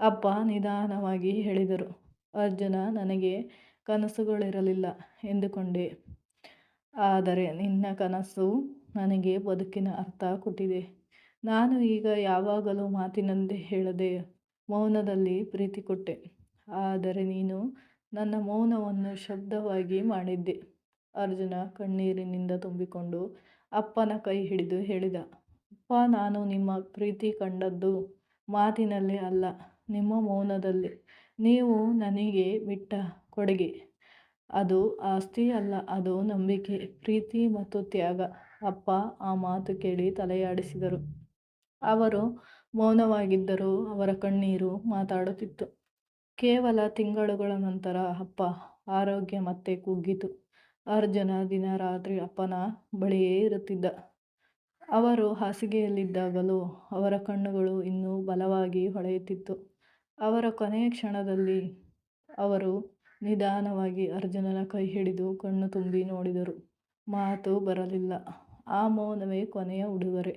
ಅಪ್ಪ ನಿಧಾನವಾಗಿ ಹೇಳಿದರು, ಅರ್ಜುನ, ನನಗೆ ಕನಸುಗಳಿರಲಿಲ್ಲ ಎಂದುಕೊಂಡೆ. ಆದರೆ ನಿನ್ನ ಕನಸು ನನಗೆ ಬದುಕಿನ ಅರ್ಥ ಕೊಟ್ಟಿದೆ. ನಾನು ಈಗ ಯಾವಾಗಲೂ ಮಾತಿನಂತೆ ಹೇಳದೆ ಮೌನದಲ್ಲಿ ಪ್ರೀತಿ ಕೊಟ್ಟೆ. ಆದರೆ ನೀನು ನನ್ನ ಮೌನವನ್ನು ಶಬ್ದವಾಗಿ ಮಾಡಿದ್ದೆ. ಅರ್ಜುನ ಕಣ್ಣೀರಿನಿಂದ ತುಂಬಿಕೊಂಡು ಅಪ್ಪನ ಕೈ ಹಿಡಿದು ಹೇಳಿದ, ಅಪ್ಪ, ನಾನು ನಿಮ್ಮ ಪ್ರೀತಿ ಕಂಡದ್ದು ಮಾತಿನಲ್ಲಿ ಅಲ್ಲ, ನಿಮ್ಮ ಮೌನದಲ್ಲಿ. ನೀವು ನನಗೆ ಬಿಟ್ಟ ಕೊಡುಗೆ. ಅದು ಆಸ್ತಿ ಅಲ್ಲ, ಅದು ನಂಬಿಕೆ, ಪ್ರೀತಿ ಮತ್ತು ತ್ಯಾಗ ಅಪ್ಪ ಆ ಮಾತು ಕೇಳಿ ತಲೆಯಾಡಿಸಿದರು. ಅವರು ಮೌನವಾಗಿದ್ದರೂ ಅವರ ಕಣ್ಣೀರು ಮಾತಾಡುತ್ತಿತ್ತು. ಕೇವಲ ತಿಂಗಳುಗಳ ನಂತರ ಅಪ್ಪ ಆರೋಗ್ಯ ಮತ್ತೆ ಕುಗ್ಗಿತು. ಅರ್ಜುನ ದಿನ ರಾತ್ರಿ ಅಪ್ಪನ ಬಳಿಯೇ ಇರುತ್ತಿದ್ದ. ಅವರು ಹಾಸಿಗೆಯಲ್ಲಿದ್ದಾಗಲೂ ಅವರ ಕಣ್ಣುಗಳು ಇನ್ನೂ ಬಲವಾಗಿ ಹೊಳೆಯುತ್ತಿತ್ತು. ಅವರ ಕೊನೆಯ ಕ್ಷಣದಲ್ಲಿ ಅವರು ನಿಧಾನವಾಗಿ ಅರ್ಜುನನ ಕೈ ಹಿಡಿದು ಕಣ್ಣು ತುಂಬಿ ನೋಡಿದರು. ಮಾತು ಬರಲಿಲ್ಲ. ಆ ಮೌನವೇ ಕೊನೆಯ ಉಡುಗೊರೆ.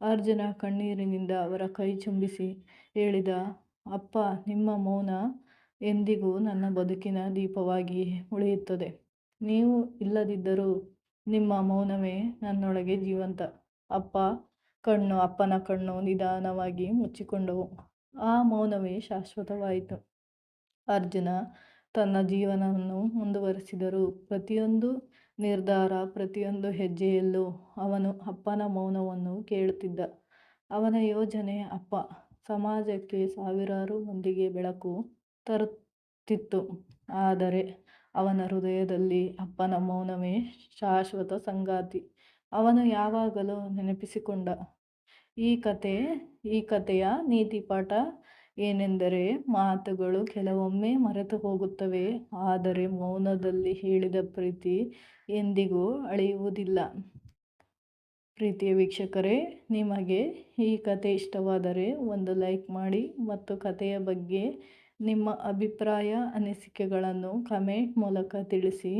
ಅರ್ಜುನ ಕಣ್ಣೀರಿನಿಂದ ಅವರ ಕೈ ಚುಂಬಿಸಿ ಹೇಳಿದ ಅಪ್ಪ, ನಿಮ್ಮ ಮೌನ ಎಂದಿಗೂ ನನ್ನ ಬದುಕಿನ ದೀಪವಾಗಿ ಉಳಿಯುತ್ತದೆ. ನೀವು ಇಲ್ಲದಿದ್ದರೂ ನಿಮ್ಮ ಮೌನವೇ ನನ್ನೊಳಗೆ ಜೀವಂತ. ಅಪ್ಪ, ಕಣ್ಣು ಅಪ್ಪನ ಕಣ್ಣು ನಿಧಾನವಾಗಿ ಮುಚ್ಚಿಕೊಂಡವು. ಆ ಮೌನವೇ ಶಾಶ್ವತವಾಯಿತು. ಅರ್ಜುನ ತನ್ನ ಜೀವನವನ್ನು ಮುಂದುವರೆಸಿದರು ಪ್ರತಿಯೊಂದು ನಿರ್ಧಾರ, ಪ್ರತಿಯೊಂದು ಹೆಜ್ಜೆಯಲ್ಲೂ ಅವನು ಅಪ್ಪನ ಮೌನವನ್ನು ಕೇಳುತ್ತಿದ್ದ. ಅವನ ಯೋಜನೆ ಅಪ್ಪ ಸಮಾಜಕ್ಕೆ ಸಾವಿರಾರು ಮಂದಿಗೆ ಬೆಳಕು ತರುತ್ತಿತ್ತು. ಆದರೆ ಅವನ ಹೃದಯದಲ್ಲಿ ಅಪ್ಪನ ಮೌನವೇ ಶಾಶ್ವತ ಸಂಗಾತಿ. ಅವನು ಯಾವಾಗಲೂ ನೆನಪಿಸಿಕೊಂಡ ಈ ಕತೆ, ಈ ಕಥೆಯ ನೀತಿಪಾಠ ಏನೆಂದರೆ, ಮಾತುಗಳು ಕೆಲವೊಮ್ಮೆ ಮರೆತು ಹೋಗುತ್ತವೆ, ಆದರೆ ಮೌನದಲ್ಲಿ ಹೇಳಿದ ಪ್ರೀತಿ ಎಂದಿಗೂ ಅಳಿಯುವುದಿಲ್ಲ. ಪ್ರೀತಿಯ ವೀಕ್ಷಕರೇ, ನಿಮಗೆ ಈ ಕತೆ ಇಷ್ಟವಾದರೆ ಒಂದು ಲೈಕ್ ಮಾಡಿ ಮತ್ತು ಕಥೆಯ ಬಗ್ಗೆ ನಿಮ್ಮ ಅಭಿಪ್ರಾಯ, ಅನಿಸಿಕೆಗಳನ್ನು ಕಮೆಂಟ್ ಮೂಲಕ ತಿಳಿಸಿ.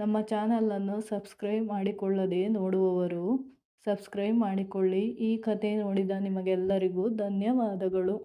ನಮ್ಮ ಚಾನಲನ್ನು ಸಬ್ಸ್ಕ್ರೈಬ್ ಮಾಡಿಕೊಳ್ಳದೆ ನೋಡುವವರು ಸಬ್ಸ್ಕ್ರೈಬ್ ಮಾಡಿಕೊಳ್ಳಿ. ಈ ಕತೆ ನೋಡಿದ ನಿಮಗೆಲ್ಲರಿಗೂ ಧನ್ಯವಾದಗಳು.